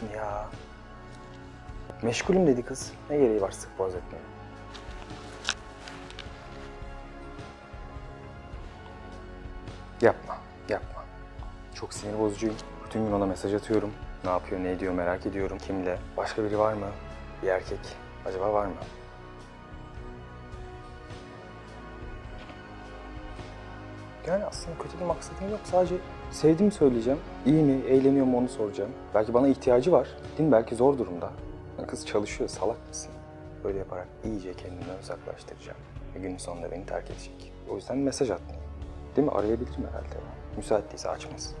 şunu ya. Meşgulüm dedi kız. Ne gereği var sık boğaz etmeye? Yapma, yapma. Çok sinir bozucuyum. Bütün gün ona mesaj atıyorum. Ne yapıyor, ne ediyor merak ediyorum. Kimle? Başka biri var mı? Bir erkek. Acaba var mı? Yani aslında kötü bir maksadım yok. Sadece sevdiğimi söyleyeceğim. İyi mi, eğleniyor mu onu soracağım. Belki bana ihtiyacı var. Mi? Belki zor durumda. Kız çalışıyor, salak mısın? Böyle yaparak iyice kendimden uzaklaştıracağım. Ve günün sonunda beni terk edecek. O yüzden mesaj atmayayım. Değil mi? Arayabilirim herhalde. Müsait değilse açmaz.